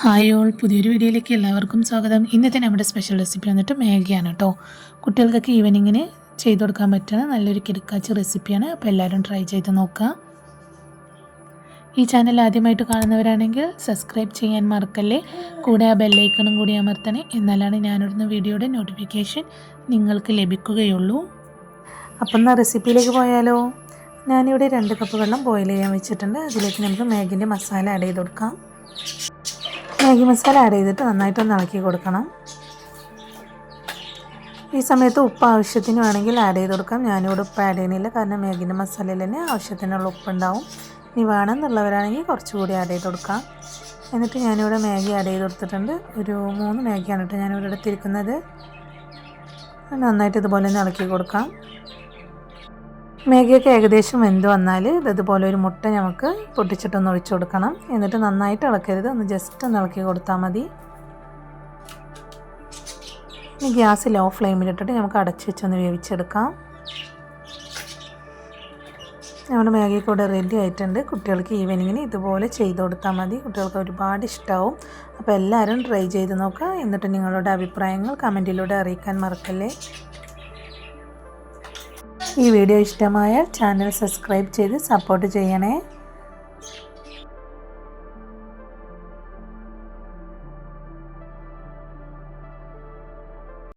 Hi all പുതിയൊരു വീഡിയോയിലേക്ക് എല്ലാവർക്കും സ്വാഗതം. ഇന്നത്തെ നമ്മുടെ സ്പെഷ്യൽ റെസിപ്പി വന്നിട്ട് മാഗിയാണ് കേട്ടോ കുട്ടികൾക്കൊക്കെ ഈവനിങ്ങിന് ചെയ്തു കൊടുക്കാൻ പറ്റുന്ന നല്ലൊരു കിടക്കാച്ച റെസിപ്പിയാണ് അപ്പോൾ എല്ലാവരും ട്രൈ ചെയ്ത് നോക്കുക ഈ ചാനൽ ആദ്യമായിട്ട് കാണുന്നവരാണെങ്കിൽ സബ്സ്ക്രൈബ് ചെയ്യാൻ മറക്കല്ലേ? കൂടെ ആ ബെല്ലൈക്കണും കൂടി അമർത്തണേ. എന്നാലാണ് ഞാനിടുന്ന വീഡിയോയുടെ നോട്ടിഫിക്കേഷൻ നിങ്ങൾക്ക് ലഭിക്കുകയുള്ളൂ. അപ്പം എന്നാൽ റെസിപ്പിയിലേക്ക് പോയാലോ? ഞാനിവിടെ രണ്ട് കപ്പ് വെള്ളം ബോയിൽ ചെയ്യാൻ വെച്ചിട്ടുണ്ട്. അതിലേക്ക് നമുക്ക് മാഗിന്റെ മസാല ആഡ് ചെയ്ത് കൊടുക്കാം. മാഗി മസാല ആഡ് ചെയ്തിട്ട് നന്നായിട്ടൊന്ന് ഇളക്കി കൊടുക്കണം. ഈ സമയത്ത് ഉപ്പ് ആവശ്യത്തിന് വേണമെങ്കിൽ ആഡ് ചെയ്ത് കൊടുക്കാം. ഞാനിവിടെ ഉപ്പ് ആഡ് ചെയ്യുന്നില്ല. കാരണം മാഗിന്റെ മസാലയിൽ തന്നെ ആവശ്യത്തിനുള്ള ഉപ്പുണ്ടാവും. ഇനി വേണമെന്നുള്ളവരാണെങ്കിൽ കുറച്ചുകൂടി ആഡ് ചെയ്ത് കൊടുക്കാം. എന്നിട്ട് ഞാനിവിടെ മാഗി ആഡ് ചെയ്ത് കൊടുത്തിട്ടുണ്ട്. ഒരു മൂന്ന് മാഗിയാണ് കേട്ടോ ഞാനിവിടെ എടുത്തിരിക്കുന്നത്. നന്നായിട്ട് ഇതുപോലെ ഒന്ന് ഇളക്കി കൊടുക്കാം. മാഗിയൊക്കെ ഏകദേശം വെന്ത് വന്നാൽ ഇതുപോലെ ഒരു മുട്ട നമുക്ക് പൊട്ടിച്ചിട്ടൊന്ന് ഒഴിച്ചു കൊടുക്കണം. എന്നിട്ട് നന്നായിട്ട് ഇളക്കരുത്. ഒന്ന് ജസ്റ്റ് ഒന്ന് ഇളക്കി കൊടുത്താൽ മതി. ഇനി ഗ്യാസ് ലോ ഫ്ലെയിമിലിട്ടിട്ട് നമുക്ക് അടച്ച് വെച്ചൊന്ന് വേവിച്ചെടുക്കാം. നമ്മുടെ മാഗി കൂടെ റെഡി ആയിട്ടുണ്ട്. കുട്ടികൾക്ക് ഈവനിങ്ങിന് ഇതുപോലെ ചെയ്ത് കൊടുത്താൽ മതി. കുട്ടികൾക്ക് ഒരുപാട് ഇഷ്ടമാവും അപ്പോൾ എല്ലാവരും ട്രൈ ചെയ്ത് നോക്കുക എന്നിട്ട് നിങ്ങളുടെ അഭിപ്രായങ്ങൾ കമന്റിലൂടെ അറിയിക്കാൻ മറക്കല്ലേ. ഈ വീഡിയോ ഇഷ്ടമായാൽ ചാനൽ സബ്സ്ക്രൈബ് ചെയ്ത് സപ്പോർട്ട് ചെയ്യണേ.